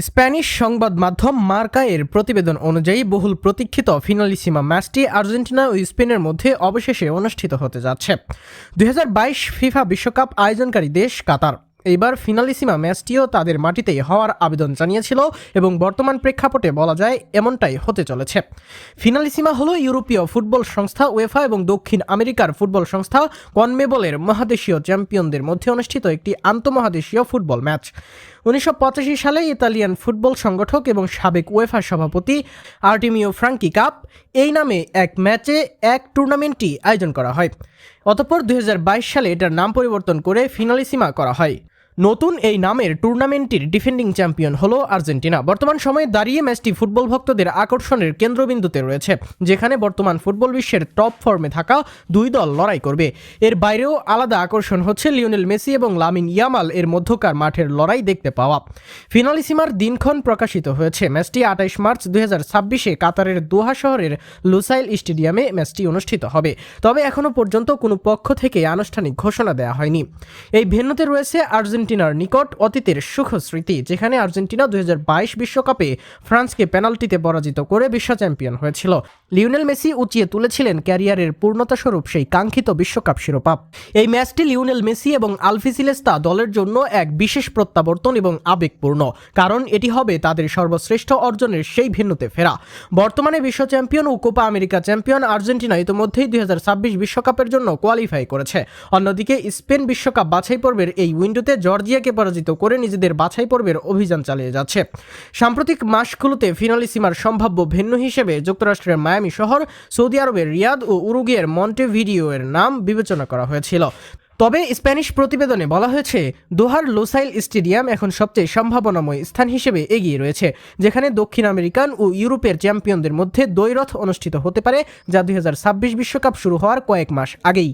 Spanish সংবাদ মাধ্যম মার্কা এর প্রতিবেদন অনুযায়ী বহুল প্রতীক্ষিত ফিনালিসিমা ম্যাচটি আর্জেন্টিনা ও স্পেনের মধ্যে অবশেষে অনুষ্ঠিত হতে যাচ্ছে। দুই হাজার বাইশ ফিফা বিশ্বকাপ আয়োজনকারী দেশ কাতার। এইবার ফিনালিসিমা ম্যাচটিও তাদের মাটিতেই হওয়ার আবেদন জানিয়েছিল এবং বর্তমান প্রেক্ষাপটে বলা যায় এমনটাই হতে চলেছে। ফিনালিসিমা হলো ইউরোপীয় ফুটবল সংস্থা ওয়েফা এবং দক্ষিণ আমেরিকার ফুটবল সংস্থা কনমেবলের মহাদেশীয় চ্যাম্পিয়নদের মধ্যে অনুষ্ঠিত একটি আন্তঃমহাদেশীয় ফুটবল ম্যাচ। উনিশশো সালে ইতালিয়ান ফুটবল সংগঠক এবং সাবেক ওয়েফা সভাপতি আর্টিমিও ফ্রাঙ্কি কাপ এই নামে এক ম্যাচে এক টুর্নামেন্টটি আয়োজন করা হয়। অতঃপর দুই হাজার বাইশ সালে এটার নাম পরিবর্তন করে ফিনালিসিমা করা হয়। নতুন এই নামের টুর্নামেন্টটির ডিফেন্ডিং চ্যাম্পিয়ন হল আর্জেন্টিনা। বর্তমান সময়ে দাঁড়িয়ে ম্যাচটি ফুটবল ভক্তদের আকর্ষণের কেন্দ্রবিন্দুতে রয়েছে, যেখানে বর্তমান ফুটবল বিশ্বের টপ ফর্মে থাকা দুই দল লড়াই করবে। এর বাইরেও আলাদা আকর্ষণ হচ্ছে লিওনেল মেসি এবং লামিন ইয়ামাল এর মধ্যকার মাঠের লড়াই দেখতে পাওয়া। ফিনালিসিমার দিনক্ষণ প্রকাশিত হয়েছে। ম্যাচটি আঠাইশ মার্চ দুই ছাব্বিশে কাতারের দোহা শহরের লুসাইল স্টেডিয়ামে ম্যাচটি অনুষ্ঠিত হবে। তবে এখনও পর্যন্ত কোনো পক্ষ থেকে আনুষ্ঠানিক ঘোষণা দেওয়া হয়নি। এই ভেন্যুতে রয়েছে আর্জেন্টিনার নিকট অতীতের সুখ স্মৃতি, যেখানে আর্জেন্টিনা দুই বিশ্বকাপে ফ্রান্সকে পেনাল্টিতে পরাজিত করে বিশ্ব চ্যাম্পিয়ন হয়েছিল। লিওনেল মেসি উঁচিয়ে তুলেছিলেন ক্যারিয়ারের পূর্ণতা স্বরূপ সেই কাঙ্ক্ষিত বিশ্বকাপ শিরোপা। এই ম্যাচটি লিওনেল মেসি এবং আলফিসিলেস্তা দলের জন্য এক বিশেষ প্রত্যাবর্তন এবং আবেগপূর্ণ, কারণ এটি হবে তাদের সর্বশ্রেষ্ঠ অর্জনের সেই ভিন্নতে ফেরা। বর্তমানে বিশ্ব চ্যাম্পিয়ন ও কোপা আমেরিকা চ্যাম্পিয়ন আর্জেন্টিনা ইতিমধ্যেই দুই বিশ্বকাপের জন্য কোয়ালিফাই করেছে। অন্যদিকে স্পেন বিশ্বকাপ বাছাই পর্বের এই উইন্ডোতে জর্জিয়াকে পরাজিত করে নিজেদের বাছাই পর্বের অভিযান চালিয়ে যাচ্ছে। সাম্প্রতিক মাসগুলোতে ফিনালিসিমার সম্ভাব্য ভেন্যু হিসেবে যুক্তরাষ্ট্রের মায়ামি শহর, সৌদি আরবের রিয়াদ ও উরুগিয়ের মন্টেভিডিও এর নাম বিবেচনা করা হয়েছিল। তবে স্প্যানিশ প্রতিবেদনে বলা হয়েছে, দোহার লোসাইল স্টেডিয়াম এখন সবচেয়ে সম্ভাবনাময় স্থান হিসেবে এগিয়ে রয়েছে, যেখানে দক্ষিণ আমেরিকান ও ইউরোপের চ্যাম্পিয়নদের মধ্যে দ্বৈরথ অনুষ্ঠিত হতে পারে, যা দুই বিশ্বকাপ শুরু হওয়ার কয়েক মাস আগেই।